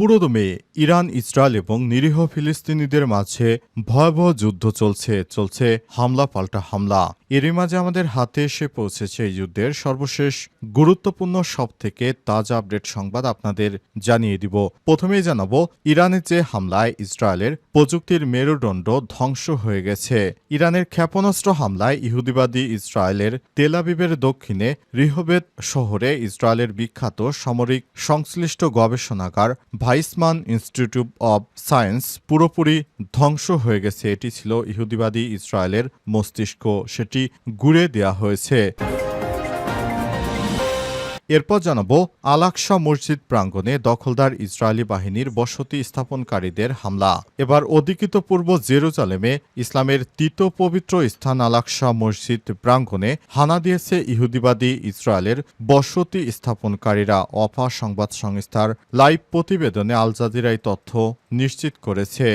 পুরোদমে Iran, Israel এবং নিরীহ ফিলিস্তিনিদের মাঝে ভয়াবহ যুদ্ধ চলছে চলছে হামলা পাল্টা হামলা। এরই মাঝে আমাদের হাতে এসে পৌঁছেছে এই যুদ্ধের সর্বশেষ গুরুত্বপূর্ণ সব থেকে তাজা আপডেট সংবাদ আপনাদের জানিয়ে দিব। প্রথমেই জানাব, ইরানের যে হামলায় ইসরায়েলের প্রযুক্তির মেরুদণ্ড ধ্বংস হয়ে গেছে। ইরানের ক্ষেপণাস্ত্র হামলায় ইহুদিবাদী ইসরায়েলের তেলাবিবের দক্ষিণে রিহবেদ শহরে ইসরায়েলের বিখ্যাত সামরিক সংশ্লিষ্ট গবেষণাগার ভাইসমান ইনস্টিটিউট অব সায়েন্স পুরোপুরি ধ্বংস হয়ে গেছে। এটি ছিল ইহুদিবাদী ইসরায়েলের মস্তিষ্ক। সেটি গুড়ে দেয়া হয়েছে। এরপর জানাব আলাকসা মসজিদ প্রাঙ্গণে দখলদার ইসরায়েলি বাহিনীর বসতি স্থাপনকারীদের হামলা। এবার অধিকৃত পূর্ব জেরুজালেমে ইসলামের তৃতীয় পবিত্র স্থান আলাকসা মসজিদ প্রাঙ্গণে হানা দিয়েছে ইহুদিবাদী ইসরায়েলের বসতি স্থাপনকারীরা, অফা সংবাদ সংস্থার লাইভ প্রতিবেদনে আল জাজিরা তথ্য নিশ্চিত করেছে।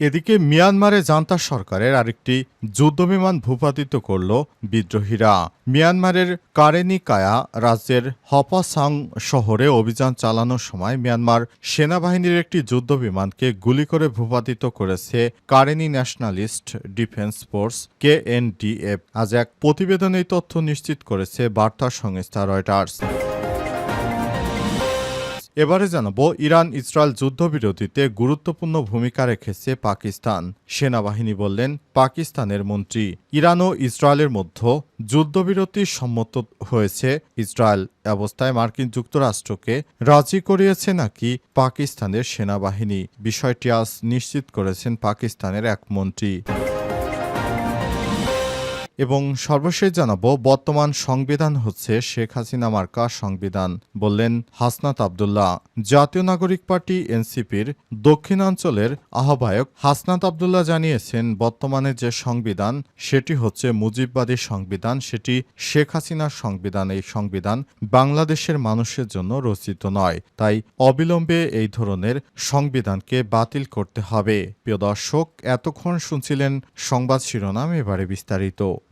এদিকে মিয়ানমারে জান্তা সরকারের আরেকটি যুদ্ধবিমান ভূপাতিত করল বিদ্রোহীরা। মিয়ানমারের কারেনি কায়া রাজ্যের হপাসাং শহরে অভিযান চালানোর সময় মিয়ানমার সেনাবাহিনীর একটি যুদ্ধবিমানকে গুলি করে ভূপাতিত করেছে Karenni nationalist defence force KNDF. আজ এক প্রতিবেদনে তথ্য নিশ্চিত করেছে বার্তা সংস্থা রয়টার্স। এবারে জানাব ইরান ইসরায়েল যুদ্ধবিরতিতে গুরুত্বপূর্ণ ভূমিকা রেখেছে পাকিস্তান, সেনাবাহিনী বললেন পাকিস্তানের মন্ত্রী। ইরান ও ইসরায়েলের মধ্যে যুদ্ধবিরতি সম্মত হয়েছে। ইসরায়েল অবস্থায় মার্কিন যুক্তরাষ্ট্রকে রাজি করিয়েছে নাকি পাকিস্তানের সেনাবাহিনী? বিষয়টি আজ নিশ্চিত করেছেন পাকিস্তানের এক মন্ত্রী। এবং সর্বশেষ জানাব, বর্তমান সংবিধান হচ্ছে শেখ হাসিনা মার্কা সংবিধান, বললেন হাসনাত আবদুল্লাহ। জাতীয় নাগরিক পার্টি, এনসিপির দক্ষিণাঞ্চলের আহ্বায়ক হাসনাত আবদুল্লাহ জানিয়েছেন, বর্তমানে যে সংবিধান, সেটি হচ্ছে মুজিববাদী সংবিধান, সেটি শেখ হাসিনার সংবিধান, এই সংবিধান বাংলাদেশের মানুষের জন্য রচিত নয়। তাই অবিলম্বে এই ধরনের সংবিধানকে বাতিল করতে হবে। প্রিয় দর্শক, এতক্ষণ শুনছিলেন সংবাদ শিরোনাম, এবারে বিস্তারিত।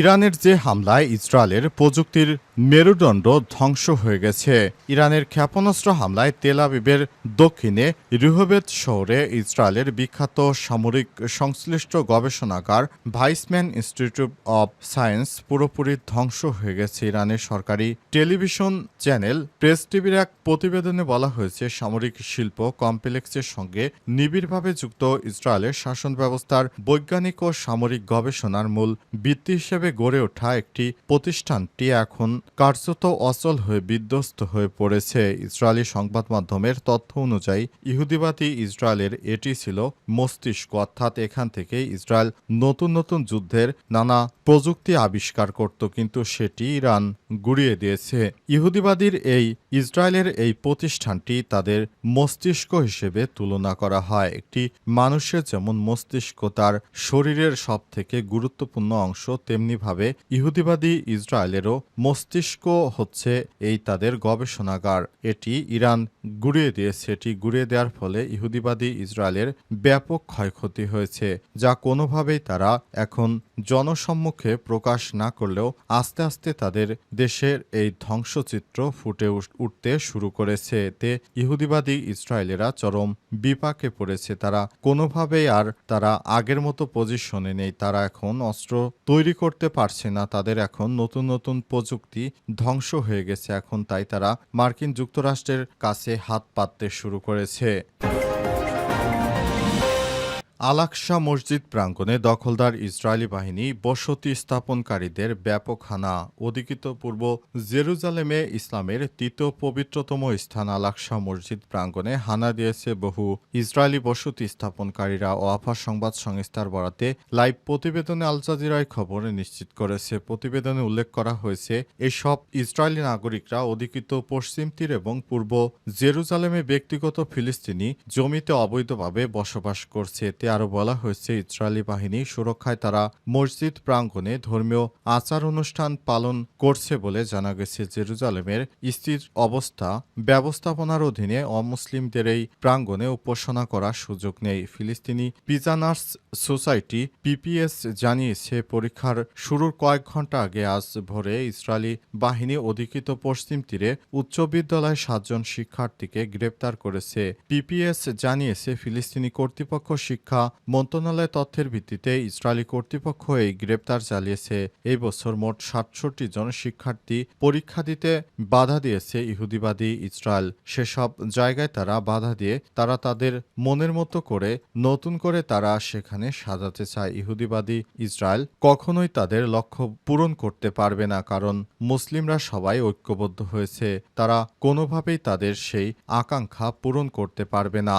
ইরানের যে হামলায় ইসরায়েলের প্রযুক্তির মেরুদণ্ড ধ্বংস হয়ে গেছে। ইরানের ক্ষেপণাস্ত্র হামলায় তেল আবিবের দক্ষিণে রিহবেদ শহরে ইসরায়েলের বিখ্যাত সামরিক সংশ্লিষ্ট গবেষণাগার ভাইসম্যান ইনস্টিটিউট অব সায়েন্স পুরোপুরি ধ্বংস হয়ে গেছে ইরানের সরকারি টেলিভিশন চ্যানেল। প্রেস টিভির এক প্রতিবেদনে বলা হয়েছে, সামরিক শিল্প কমপ্লেক্সের সঙ্গে নিবিড়ভাবে যুক্ত ইসরায়েলের শাসন ব্যবস্থার বৈজ্ঞানিক ও সামরিক গবেষণার মূল ভিত্তি হিসেবে গড়ে ওঠা একটি প্রতিষ্ঠানটি এখন কার্যত অচল হয়ে বিধ্বস্ত হয়ে পড়েছে। ইসরায়েলি সংবাদ মাধ্যমের তথ্য অনুযায়ী, ইহুদিবাদী ইসরায়েলের এটি ছিল মস্তিষ্ক, অর্থাৎ এখান থেকেই ইসরায়েল নতুন নতুন যুদ্ধের নানা প্রযুক্তি আবিষ্কার করত, কিন্তু সেটি ইরান গুড়িয়ে দিয়েছে। ইহুদিবাদীর এই ইসরায়েলের এই প্রতিষ্ঠানটি তাদের মস্তিষ্ক হিসেবে তুলনা করা হয়। একটি মানুষের যেমন মস্তিষ্ক তার শরীরের সব থেকে গুরুত্বপূর্ণ অংশ তেমনিভাবে ইহুদিবাদী ইসরায়েলেরও মস্তিষ্ক হচ্ছে এই তাদের গবেষণাগার। এটি ইরান গুড়িয়ে দিয়েছে। এটি গুড়িয়ে দেওয়ার ফলে ইহুদিবাদী ইসরায়েলের ব্যাপক ক্ষয়ক্ষতি হয়েছে, যা কোনোভাবেই তারা এখন জনসম্মুখে প্রকাশ না করলেও আস্তে আস্তে তাদের দেশের এই ধ্বংসচিত্র ফুটে উঠতে শুরু করেছে। এতে ইহুদিবাদী ইসরায়েলেরা চরম বিপাকে পড়েছে। তারা কোনোভাবেই আর তারা আগের মতো পজিশনে নেই। তারা এখন অস্ত্র তৈরি করতে পারছে না, তাদের এখন নতুন নতুন প্রযুক্তি ধ্বংস হয়ে গেছে। এখন তাই তারা মার্কিন যুক্তরাষ্ট্রের কাছে হাত পাততে শুরু করেছে। আলাকসা মসজিদ প্রাঙ্গণে দখলদার ইসরায়েলি বাহিনী বসতি স্থাপনকারীদের ব্যাপক হানা, অধিকৃত পূর্ব জেরুজালেমে ইসলামের তৃতীয় পবিত্রতম স্থান আলাকসা মসজিদ প্রাঙ্গণে হানা দিয়েছে বহু ইসরায়েলি বসতি স্থাপনকারীরা ও আফা সংবাদ সংস্থার বরাতে লাইভ প্রতিবেদনে আল জাজিরায় খবর নিশ্চিত করেছে। প্রতিবেদনে উল্লেখ করা হয়েছে, এসব ইসরায়েলি নাগরিকরা অধিকৃত পশ্চিম তীর এবং পূর্ব জেরুজালেমে ব্যক্তিগত ফিলিস্তিনি জমিতে অবৈধভাবে বসবাস করছে। আরও বলা হয়েছে, ইসরায়েলি বাহিনী সুরক্ষায় তারা মসজিদ প্রাঙ্গণে ধর্মীয় আচার অনুষ্ঠান পালন করছে বলে জানা গেছে। জেরুজালেমের স্থির অবস্থা ব্যবস্থাপনার অধীনে অমুসলিমদের এই প্রাঙ্গণে উপাসনা করার সুযোগ নেই। ফিলিস্তিনি পিজানার্স সোসাইটি পিপিএস জানিয়েছে, পরীক্ষার শুরুর কয়েক ঘণ্টা আগে আজ ভোরে ইসরায়েলি বাহিনী অধিকৃত পশ্চিম তীরে উচ্চ বিদ্যালয়ের সাতজন শিক্ষার্থীকে গ্রেপ্তার করেছে। পিপিএস জানিয়েছে, ফিলিস্তিনি কর্তৃপক্ষ শিক্ষা মন্ত্রণালয় তথ্যের ভিত্তিতে ইসরায়েলি কর্তৃপক্ষ এই গ্রেপ্তার চালিয়েছে। এই বছর মোট সাতষট্টি জন শিক্ষার্থী পরীক্ষা দিতে বাধা দিয়েছে ইহুদিবাদী ইসরায়েল। সেসব জায়গায় তারা বাধা দিয়ে তারা তাদের মনের মতো করে, নতুন করে তারা সেখানে সাজাতে চায়। ইহুদিবাদী ইসরায়েল কখনোই তাদের লক্ষ্য পূরণ করতে পারবে না, কারণ মুসলিমরা সবাই ঐক্যবদ্ধ হয়েছে। তারা কোনোভাবেই তাদের সেই আকাঙ্ক্ষা পূরণ করতে পারবে না।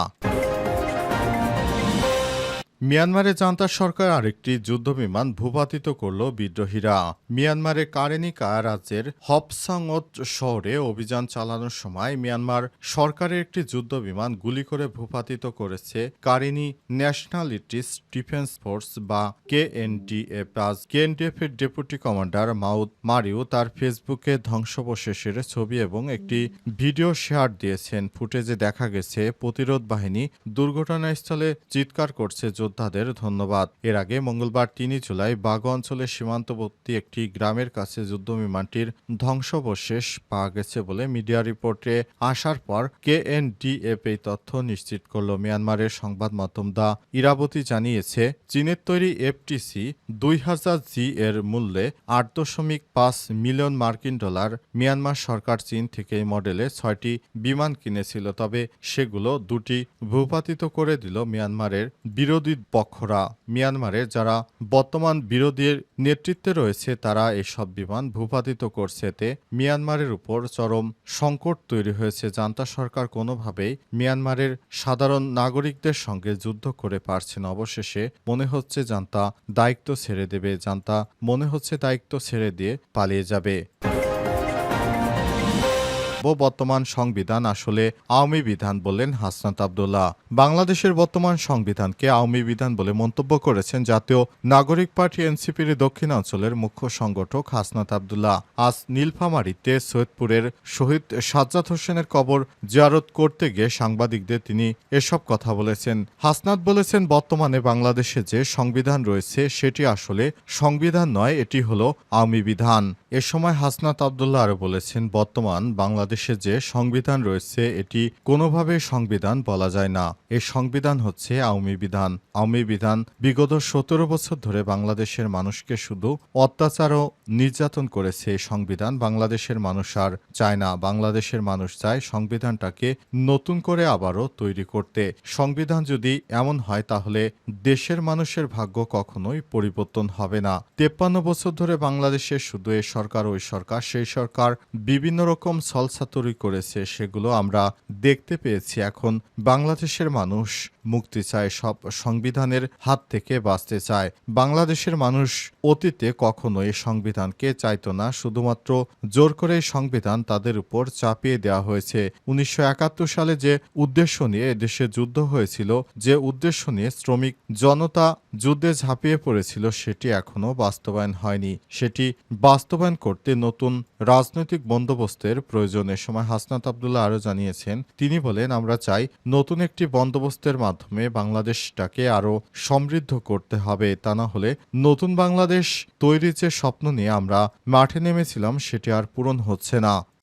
মিয়ানমারে জান্তার সরকার আরেকটি যুদ্ধবিমান ভূপাতিত করল বিদ্রোহীরা। মিয়ানমারে কারেনিকা রাজ্যের হপসাংত শহরে অভিযান চালানোর সময় মিয়ানমার সরকারের একটি যুদ্ধবিমান গুলি করে ভূপাতিত করেছে কারিনি ন্যাশনালিটিস ডিফেন্স ফোর্স বা কেএনডিএফ। আজ কেএনডিএফ এর ডেপুটি কমান্ডার মাউদ মারিও তার ফেসবুকে ধ্বংসাবশেষের ছবি এবং একটি ভিডিও শেয়ার দিয়েছেন। ফুটেজে দেখা গেছে, প্রতিরোধ বাহিনী দুর্ঘটনাস্থলে চিৎকার করছে যোদ্ধাদের ধন্যবাদ। এর আগে মঙ্গলবার তিনই জুলাই বাগো অঞ্চলের সীমান্তবর্তী একটি গ্রামের কাছে যুদ্ধবিমানটির ধ্বংসাবশেষ পাওয়া গেছে বলে মিডিয়া রিপোর্টে আসার পর কেএনডিএফ এই তথ্য নিশ্চিত করল। মিয়ানমারের সংবাদ মাধ্যম দা ইরাবতী জানিয়েছে, চীনের তৈরি এফটিসি দুই হাজার জি এর মূল্যে আট দশমিক পাঁচ মিলিয়ন মার্কিন ডলার মিয়ানমার সরকার চীন থেকে এই মডেলে ছয়টি বিমান কিনেছিল। তবে সেগুলো দুটি ভূপাতিত করে দিল মিয়ানমারের বিরোধী পক্ষরা মিয়ানমারে যারা বর্তমান বিরোধীর নেতৃত্বে রয়েছে, তারা এসব বিমান ভূপাতিত করছে। এতে মিয়ানমারের উপর চরম সংকট তৈরি হয়েছে। জান্তা সরকার কোনোভাবেই মিয়ানমারের সাধারণ নাগরিকদের সঙ্গে যুদ্ধ করে পারছে না। অবশেষে মনে হচ্ছে জান্তা দায়িত্ব ছেড়ে দেবে। জান্তা মনে হচ্ছে দায়িত্ব ছেড়ে দিয়ে পালিয়ে যাবে। বর্তমান সংবিধান আসলে আওয়ামী বিধান বললেন হাসনাত আবদুল্লাহ। বাংলাদেশের বর্তমান সংবিধানকে আওয়ামী বিধান বলে মন্তব্য করেছেন জাতীয় নাগরিক পার্টি এনসিপির দক্ষিণাঞ্চলের মুখ্য সংগঠক হাসনাত আবদুল্লাহ। আজ নীলফামারীতে সৈয়দপুরের শহীদ সাজ্জাদ হোসেনের কবর জিয়ারত করতে গিয়ে সাংবাদিকদের তিনি এসব কথা বলেছেন। হাসনাত বলেছেন, বর্তমানে বাংলাদেশে যে সংবিধান রয়েছে, সেটি আসলে সংবিধান নয়, এটি হল আওয়ামী বিধান। এ সময় হাসনাত আবদুল্লাহ আরও বলেছেন, বর্তমান বাংলাদেশে যে সংবিধান রয়েছে, এটি কোনোভাবে সংবিধান বলা যায় না। এই সংবিধান হচ্ছে আওয়ামী বিধান। আওয়ামী বিধান বিগত সতেরো বছর ধরে বাংলাদেশের মানুষকে শুধু অত্যাচার ও নির্যাতন করেছে। এই সংবিধান বাংলাদেশের মানুষ আর চায় না। বাংলাদেশের মানুষ চায় সংবিধানটাকে নতুন করে আবারও তৈরি করতে। সংবিধান যদি এমন হয়, তাহলে দেশের মানুষের ভাগ্য কখনোই পরিবর্তন হবে না। তেপ্পান্ন বছর ধরে বাংলাদেশে শুধু এ সরকার, ওই সরকার, সেই সরকার বিভিন্ন রকম ছলছাতুরি করেছে, সেগুলো আমরা দেখতে পেয়েছি। এখন বাংলাদেশের মানুষ মুক্তি চায়, সব সংবিধানের হাত থেকে বাঁচতে চায়। বাংলাদেশের মানুষ অতীতে কখনো এই সংবিধানকে চাইতো না, শুধুমাত্র জোর করে সংবিধান তাদের উপর চাপিয়ে দেওয়া হয়েছে। উনিশশো একাত্তর সালে যে উদ্দেশ্য নিয়ে দেশে যুদ্ধ হয়েছিল, যে উদ্দেশ্য নিয়ে শ্রমিক জনতা যুদ্ধে ঝাঁপিয়ে পড়েছিল, সেটি এখনও বাস্তবায়ন হয়নি। সেটি বাস্তবায়ন করতে নতুন রাজনৈতিক বন্দোবস্তের প্রয়োজনে। সময় হাসনাত আবদুল্লাহ আরও জানিয়েছেন, তিনি বলেন, আমরা চাই নতুন একটি বন্দোবস্তের মাধ্যমে বাংলাদেশটাকে আরও সমৃদ্ধ করতে হবে, তা না হলে নতুন বাংলাদেশ তৈরির যে স্বপ্ন নিয়ে আমরা মাঠে নেমেছিলাম সেটি আর পূরণ হচ্ছে না।